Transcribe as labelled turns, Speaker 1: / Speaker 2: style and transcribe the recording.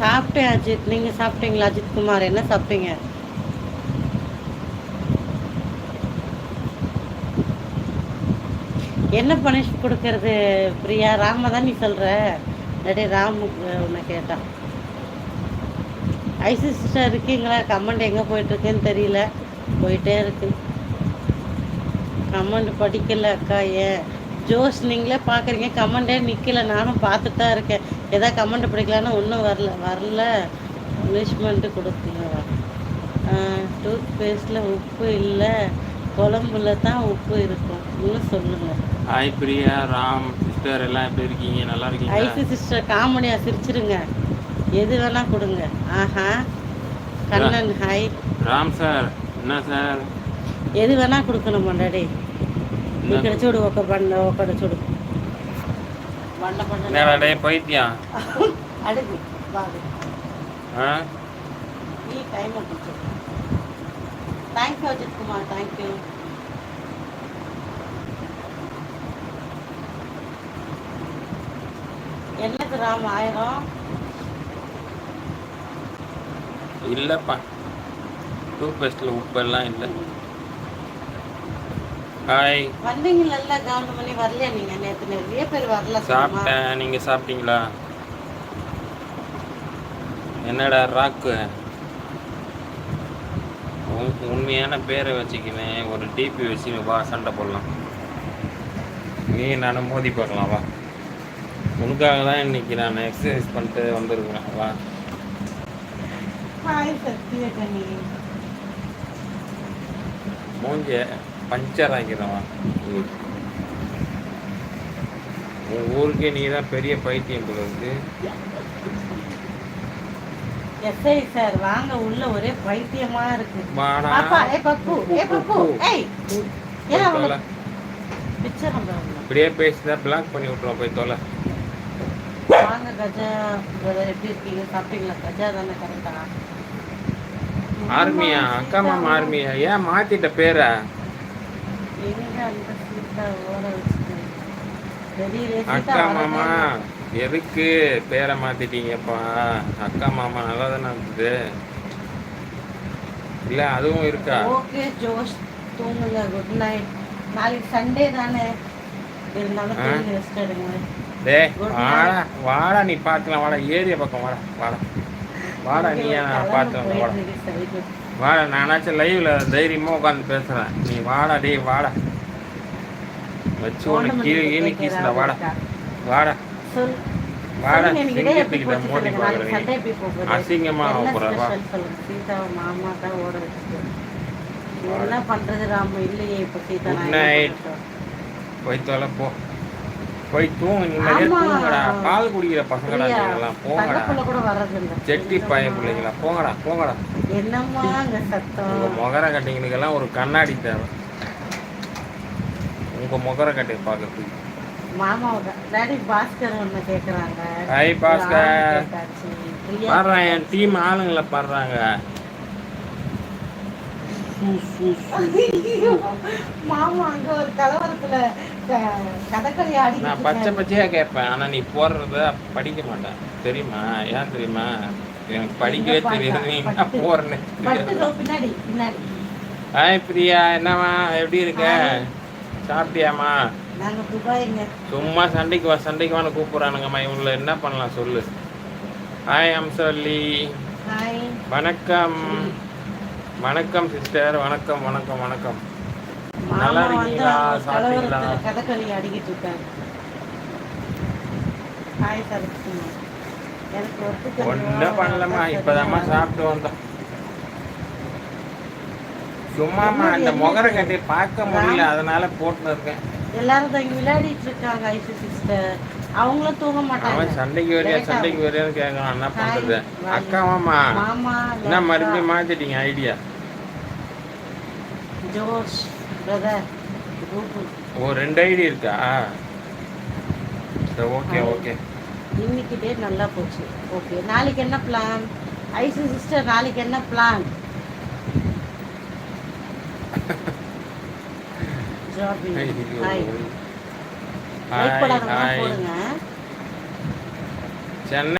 Speaker 1: சாப்பிட்டேன் அஜித். நீங்கள் சாப்பிட்டீங்களா அஜித் குமார்? என்ன சாப்பிட்டீங்க? என்ன பனிஷ் கொடுக்கறது பிரியா? ராம தான் நீ சொல்கிற இல்லாட்டி ராமு உன்னை கேட்டான் ஐசி சிஸ்டர் இருக்கீங்களா? கமெண்ட் எங்கே போயிட்டுருக்குன்னு தெரியல. போயிட்டே இருக்கு. கமெண்ட் படிக்கல அக்கா ஏன்? ஜோஸ் நீங்களே பார்க்குறீங்க. கமெண்டே நிற்கல நானும் பார்த்துட்டு தான் இருக்கேன். எதாவது கமெண்ட் படிக்கலான்னு ஒன்றும் வரல. வரல. பனிஷ்மெண்ட்டு கொடுத்தீங்களா டூத் பேஸ்டில் உப்பு இல்லை. குழம்புல தான் உப்பு இருக்கும். இன்னும் சொல்லுங்கள்
Speaker 2: ஹாய் பிரியா ராம் சிஸ்டர் எல்லாம் எப்படி இருக்கீங்க? நல்லா
Speaker 1: ஐசி
Speaker 2: இருக்கீங்க
Speaker 1: சிஸ்டர் காமெடியாக சிரிச்சிருங்க. எது வேணா கொடுங்க. ஆஹா. கண்ணன் ஹாய்
Speaker 2: ராம் சார் என்ன சார்?
Speaker 1: எது வேணா கொடுக்கணும் டாடி? ఇక్కడ చూడు ఒక బండ ఒకటి చూడు బండ బండ
Speaker 2: என்னடா டேய் பைத்தியம்
Speaker 1: అడుగు బాగు
Speaker 2: ஆ
Speaker 1: ఈ టైం కొంచెం thank you Ajith Kumar thank you என்னது ராம் ஆயிரம்
Speaker 2: இல்லைப்பா டூத் பேஸ்டில் உப்பெல்லாம் இல்லை ஹாய்
Speaker 1: வந்தீங்கல்ல கவனம் பண்ணி வரலையா நீங்க? நேத்து நிறைய பேர் வரல.
Speaker 2: சாப்பிட்டேன். நீங்கள் சாப்பிட்டீங்களா? என்னடா ராக்கு உண்மையான பேரை வச்சுக்கினேன் ஒரு டிபி வச்சு வா சண்டை போடலாம். நீ நான் மோதி பார்க்கலாம் வா. உனக்காக தான் இன்னைக்கு நான் எக்ஸசைஸ் பண்ணிட்டு வந்திருக்கிறேன் வா. மூஞ்ச பஞ்சர் ஆக்கிறேன் வா உன் ஊருக்கே நீ தான் பெரிய பைத்தியம் போல இருக்கு.
Speaker 1: எஸ்ஐ சார் வாங்க உள்ள ஒரே பைத்தியமா இருக்கு.
Speaker 2: வாடா.
Speaker 1: பாப்பா ஏ பப்பு ஏ பப்பு ஏய். ஏன் அவளை
Speaker 2: தொலை.
Speaker 1: பிக்சர் நம்பர்
Speaker 2: இப்படியே பேசிதான் பிளாக் பண்ணி விட்டுருவோம் போய் தொலை.
Speaker 1: வாங்க கஜா பிரதர் எப்படி இருக்கீங்க? சாப்பிட்டீங்களா? கஜா தானே கரெக்டா
Speaker 2: ஆர்மியா? அக்கா மாமா ஆர்மியா? ஏன் மாத்திட்ட பேரை
Speaker 1: எங்க அந்த சீட்டா ஓட வச்சுட்டு தெரியல
Speaker 2: அக்கா மாமா எதுக்கு பேரை மாத்திட்டீங்கப்பா? அக்கா மாமா நல்லா தானே இருந்தது இல்ல அதுவும் இருக்கா?
Speaker 1: ஓகே ஜோஷ் தூங்குங்க. குட் நைட் நாளைக்கு சண்டே தானே. இருந்தாலும் ரெஸ்ட் எடுங்க.
Speaker 2: டே
Speaker 1: Good
Speaker 2: வாடா வாடா நீ பார்க்கலாம் வாடா ஏரியா பக்கம் வாடா வாடா. வாடா நீ நான் பார்த்து வாடா. வாடா நானாச்சும் லைவ்ல தைரியமா உட்காந்து பேசுறேன். நீ வாடா டேய் வாடா. வச்சு உனக்கு கீழே கீழே கீசுடா வாடா. வாடா. வாடா சிங்கத்துக்கிட்ட மோதி பார்க்குறீங்க
Speaker 1: மாமா தான் ஓட. என்ன ராமு? இல்லையே இப்ப சீதா?
Speaker 2: போய் தொலை போ. போய் தூங்கு. தூங்குடா. பால் குடிக்கிற பசங்கடா நீங்களாம் போங்கடா. செட்டி பையன் பிள்ளைங்களா? போங்கடா போங்கடா.
Speaker 1: என்னம்மா அங்க சத்தம்?
Speaker 2: உங்க முகர கட்டிங்களுக்கெல்லாம் ஒரு கண்ணாடி தேவை. உங்க முகர கட்டை பார்க்கறதுக்கு.
Speaker 1: பாஸ்கர்
Speaker 2: பாடுறான் என் டீம் ஆளுங்களை பாடுறாங்க.
Speaker 1: மாமா அங்க ஒரு கலவரத்துல க- கதகளி ஆடி
Speaker 2: நான் பச்சை பச்சையா கேட்பேன். ஆனா நீ போடுறத படிக்க மாட்டேன். தெரியுமா? ஏன் தெரியுமா? எனக்கு படிக்கவே தெரியாது. நீ என்ன போறேன்னு தெரியாது.
Speaker 1: பின்னாடி பின்னாடி.
Speaker 2: ஹாய் பிரியா என்னம்மா? எப்படி இருக்க. சாப்பிட்டியாம்மா? சும்மா சண்டைக்கு வா சண்டைக்கு வான்னு கூப்பிடுறானுங்கம்மா. இவங்கள என்ன பண்ணலாம் சொல்லு. ஹாய் அம்சவல்லி. வணக்கம். வணக்கம் சிஸ்டர் வணக்கம் வணக்கம் வணக்கம். நல்லா இருக்கீங்களா? சாப்பிட்டீங்களா?
Speaker 1: கதகளி ஹாய் எனக்கு ஒர்க்கு
Speaker 2: ஒன்றும் பண்ணலம்மா. இப்போதாம்மா சாப்பிட்டு வந்தோம். சும்மாம்மா அந்த முகர கட்டி பார்க்க முடியல. அதனால போட்டு இருக்கேன்.
Speaker 1: எல்லாரும் விளையாடிட்டு இருக்காங்க ஐசி சிஸ்டர் அவங்களும் தூங்க மாட்டாங்க.
Speaker 2: அவன் சண்டைக்கு வரியா சண்டைக்கு. வரியான்னு கேட்கறான் என்ன பண்றது. அக்கா மாமா. என்ன மறுபடியும் மாத்திட்டீங்க ஐடியா
Speaker 1: ஜோஷ் பிரதர்
Speaker 2: ஓ ரெண்டு ஐடி இருக்கா? சரி ஓகே. ஓகே
Speaker 1: இன்னைக்கு டே நல்லா போச்சு. ஓகே நாளைக்கு என்ன பிளான் ஐசி சிஸ்டர் நாளைக்கு என்ன பிளான் ஜாபி ஹாய்
Speaker 2: ஹாய் ஹாய் சென்னை